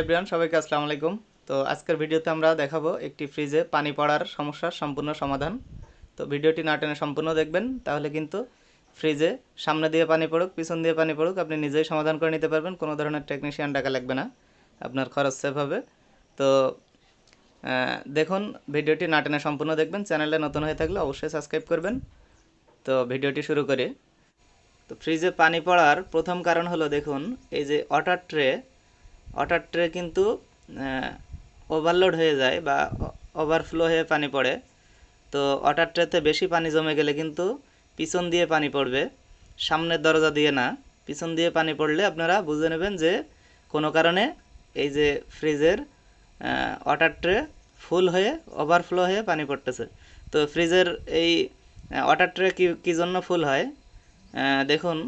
Everyone সবাইকে আসসালামু আলাইকুম। তো আজকের ভিডিওতে আমরা দেখাবো একটি ফ্রিজে পানি পড়ার সমস্যার সম্পূর্ণ সমাধান। তো ভিডিওটি না টেনে সম্পূর্ণ দেখবেন, তাহলে কিন্তু ফ্রিজে সামনে দিয়ে পানি পড়ুক, পিছন দিয়ে পানি পড়ুক, আপনি নিজেই সমাধান করে নিতে পারবেন, কোনো ধরনের টেকনিশিয়ান টাকা লাগবে না, আপনার খরচ সেভ হবে। তো দেখুন, ভিডিওটি না টেনে সম্পূর্ণ দেখবেন, চ্যানেলে নতুন হয়ে থাকলে অবশ্যই সাবস্ক্রাইব করবেন। তো ভিডিওটি শুরু করি। তো ফ্রিজে পানি পড়ার প্রথম কারণ হলো, দেখুন, এই যে ওয়াটার ট্রে ওয়াটার ট্রে কিন্তু ওভারলোড হয়ে যায় বা ওভারফ্লো হয়ে পানি পড়ে। তো ওয়াটার ট্রেতে বেশি পানি জমে গেলে কিন্তু পিছন দিয়ে পানি পড়বে, সামনের দরজা দিয়ে না। পিছন দিয়ে পানি পড়লে আপনারা বুঝে নেবেন যে কোনো কারণে এই যে ফ্রিজের ওয়াটার ট্রে ফুল হয়ে ওভারফ্লো হয়ে পানি পড়তেছে। তো ফ্রিজের এই ওয়াটার ট্রে কী কী জন্য ফুল হয়? দেখুন,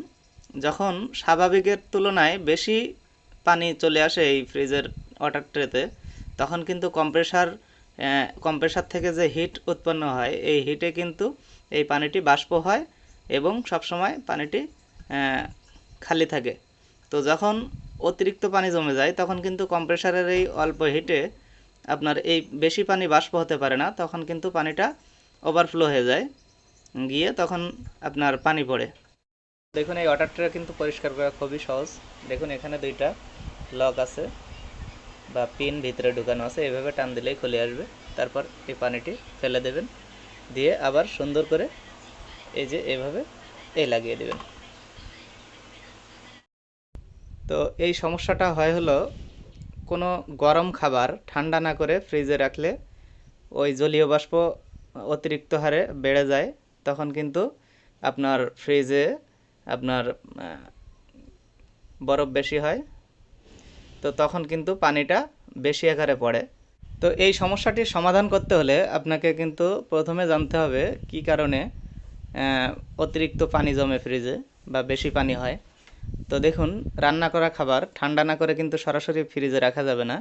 যখন স্বাভাবিকের তুলনায় বেশি পানি চলে আসে এই ফ্রিজের ওয়াটার ট্রেতে তখন কিন্তু কম্প্রেসার কম্প্রেসার থেকে যে হিট উৎপন্ন হয়, এই হিটে কিন্তু এই পানিটি বাষ্প হয় এবং সবসময় পানিটি খালি থাকে। তো যখন অতিরিক্ত পানি জমে যায়, তখন কিন্তু কম্প্রেসারের এই অল্প হিটে আপনার এই বেশি পানি বাষ্প হতে পারে না, তখন কিন্তু পানিটা ওভারফ্লো হয়ে যায়, গিয়ে তখন আপনার পানি পড়ে। দেখুন, এই ওয়াটারটা কিন্তু পরিষ্কার করা খুবই সহজ। দেখুন, এখানে দুইটা লক আছে বা পিন ভিতরে ঢুকানো আছে। এভাবে টান দিলেই খুলে আসবে। তারপর এই পানিটি ফেলে দেবেন। দিয়ে আবার সুন্দর করে এই যে এভাবে এই লাগিয়ে দেবেন। তো এই সমস্যাটা হয় হলো, কোনো গরম খাবার ঠান্ডা না করে ফ্রিজে রাখলে ওই জলীয় বাষ্প অতিরিক্ত হারে বেড়ে যায়। তখন কিন্তু আপনার ফ্রিজে আপনার বরফ বেশি হয়, তো তখন কিন্তু পানিটা বেশি আকারে পড়ে। তো এই সমস্যাটির সমাধান করতে হলে আপনাকে কিন্তু প্রথমে জানতে হবে কি কারণে অতিরিক্ত পানি জমে ফ্রিজে বা বেশি পানি হয়। তো দেখুন, রান্না করা খাবার ঠান্ডা না করে কিন্তু সরাসরি ফ্রিজে রাখা যাবে না।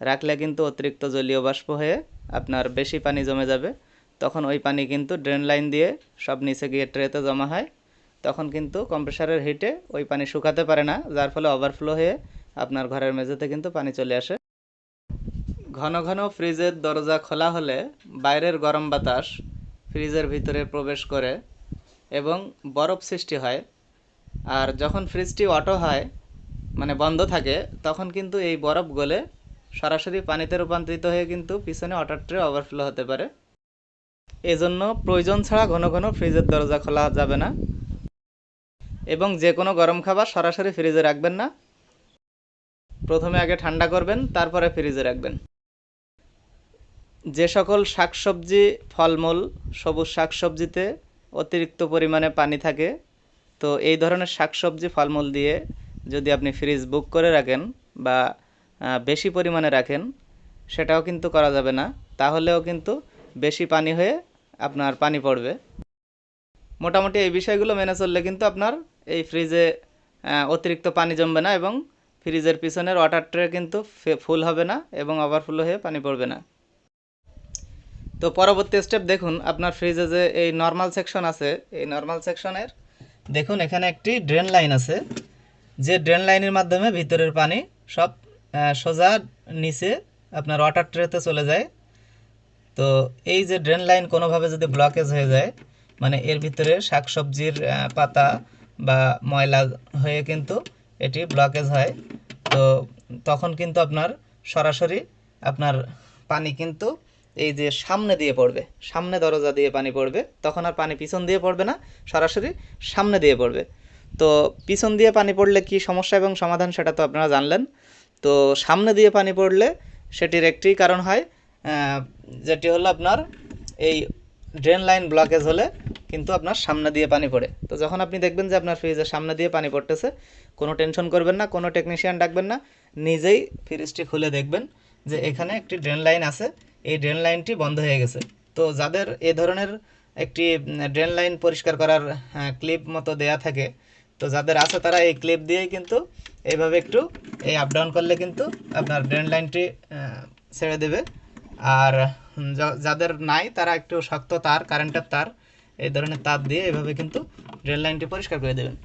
রাখলে কিন্তু অতিরিক্ত জলীয় বাষ্প হয়ে আপনার বেশি পানি জমে যাবে। তখন ওই পানি কিন্তু ড্রেন লাইন দিয়ে সব নিচে গিয়ে ট্রেতে জমা হয়। তখন কিন্তু কম্প্রেসারের হিটে ওই পানি শুকাতে পারে না, যার ফলে ওভারফ্লো হয়ে আপনার ঘরের মেঝেতে কিন্তু পানি চলে আসে। ঘন ঘন ফ্রিজের দরজা খোলা হলে বাইরের গরম বাতাস ফ্রিজের ভিতরে প্রবেশ করে এবং বরফ সৃষ্টি হয়। আর যখন ফ্রিজটি অটো হয় মানে বন্ধ থাকে, তখন কিন্তু এই বরফ গলে সরাসরি পানিতে রূপান্তরিত হয়ে কিন্তু পিছনে ওয়াটার ট্রে ওভারফ্লো হতে পারে। এজন্য প্রয়োজন ছাড়া ঘন ঘন ফ্রিজের দরজা খোলা যাবে না। এবং যে কোনো গরম খাবার সরাসরি ফ্রিজে রাখবেন না। প্রথমে আগে ঠান্ডা করবেন, তারপরে ফ্রিজে রাখবেন। যে সকল শাকসবজি, ফলমূল, সবুজ শাকসবজিতে অতিরিক্ত পরিমাণে পানি থাকে, তো এই ধরনের শাকসবজি, ফলমূল দিয়ে যদি আপনি ফ্রিজ বুক করে রাখেন বা বেশি পরিমাণে রাখেন, সেটাও কিন্তু করা যাবে না। তাহলেও কিন্তু বেশি পানি হয়ে আপনার পানি পড়বে। মোটামুটি এই বিষয়গুলো মেনে চললে কিন্তু আপনার এই ফ্রিজে অতিরিক্ত পানি জমবে না এবং ফ্রিজের পিছনের ওয়াটার ট্রে কিন্তু ফুল হবে না এবং ওভারফ্লো হয়ে পানি পড়বে না। তো পরবর্তী স্টেপ দেখুন, আপনার ফ্রিজে যে এই নর্মাল সেকশন আছে, এই নর্মাল সেকশনের দেখুন এখানে একটি ড্রেন লাইন আছে। যে ড্রেন লাইনের মাধ্যমে ভিতরের পানি সব সোজা নিচে আপনার ওয়াটার ট্রেতে চলে যায়। তো এই যে ড্রেন লাইন কোনোভাবে যদি ব্লকেজ হয়ে যায় মানে এর ভিতরে শাকসবজির পাতা বা ময়লা হয়ে কিন্তু এটি ব্লকেজ হয়। তো তখন কিন্তু আপনার সরাসরি আপনার পানি কিন্তু এই যে সামনে দিয়ে পড়বে, সামনে দরজা দিয়ে পানি পড়বে, তখন আর পানি পিছন দিয়ে পড়বে না, সরাসরি সামনে দিয়ে পড়বে। তো পিছন দিয়ে পানি পড়লে কি সমস্যা এবং সমাধান সেটা তো আপনারা জানলেন। তো সামনে দিয়ে পানি পড়লে সেটির একটি কারণ হয় যেটি হলো আপনার এই ড্রেন লাইন ব্লকেজ হলে কিন্তু আপনার সামনে দিয়ে পানি পড়ে। তো যখন আপনি দেখবেন যে আপনার ফ্রিজের সামনে দিয়ে পানি পড়তেছে, কোনো টেনশন করবেন না, কোনো টেকনিশিয়ান ডাকবেন না, নিজেই ফ্রিজটি খুলে দেখবেন যে এখানে একটি ড্রেন লাইন আছে। এই ড্রেন লাইনটি বন্ধ হয়ে গেছে। তো যাদের এ ধরনের একটি ড্রেন লাইন পরিষ্কার করার ক্লিপ মতো দেয়া থাকে, তো যাদের আছে তারা এই ক্লিপ দিয়েই কিন্তু এইভাবে একটু এই আপ ডাউন করলে কিন্তু আপনার ড্রেন লাইনটি ছেড়ে দেবে। আর যাদের নাই তারা একটু শক্ত তার কারেন্টের তার এই ধরনের তাপ দিয়ে এভাবে কিন্তু ড্রেন লাইনটি পরিষ্কার করে দেবেন।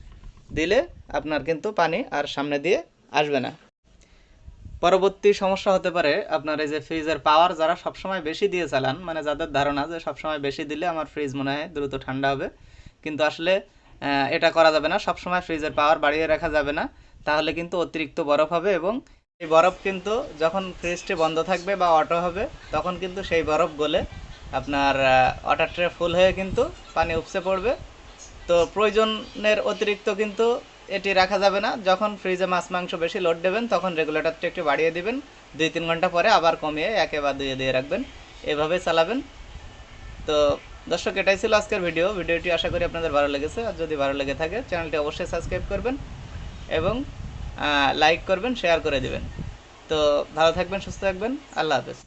দিলে আপনার কিন্তু পানি আর সামনে দিয়ে আসবে না। পরবর্তী সমস্যা হতে পারে আপনার এই যে ফ্রিজের পাওয়ার যারা সবসময় বেশি দিয়ে চালান মানে যাদের ধারণা যে সবসময় বেশি দিলে আমার ফ্রিজ মনে হয় দ্রুত ঠান্ডা হবে। কিন্তু আসলে এটা করা যাবে না। সবসময় ফ্রিজের পাওয়ার বাড়িয়ে রাখা যাবে না। তাহলে কিন্তু অতিরিক্ত বরফ হবে এবং এই বরফ কিন্তু যখন ফ্রিজটি বন্ধ থাকবে বা অটো হবে, তখন কিন্তু সেই বরফ গলে আপনার ওয়াটার ট্রে ফুল হয়ে কিন্তু পানি উপসে পড়বে। তো প্রয়োজনের অতিরিক্ত কিন্তু এটি রাখা যাবে না। যখন ফ্রিজে মাছ মাংস বেশি লোড দেবেন, তখন রেগুলেটরটা একটু বাড়িয়ে দিবেন। দুই তিন ঘণ্টা পরে আবার কমিয়ে একে বা দুয়ে দিয়ে রাখবেন। এভাবে চালাবেন। তো দর্শক, এটাই ছিল আজকের ভিডিও ভিডিওটি আশা করি আপনাদের ভালো লেগেছে। আর যদি ভালো লেগে থাকে, চ্যানেলটি অবশ্যই সাবস্ক্রাইব করবেন এবং লাইক করবেন শেয়ার করে দিবেন। তো ভালো থাকবেন, সুস্থ থাকবেন। আল্লাহ হাফেজ।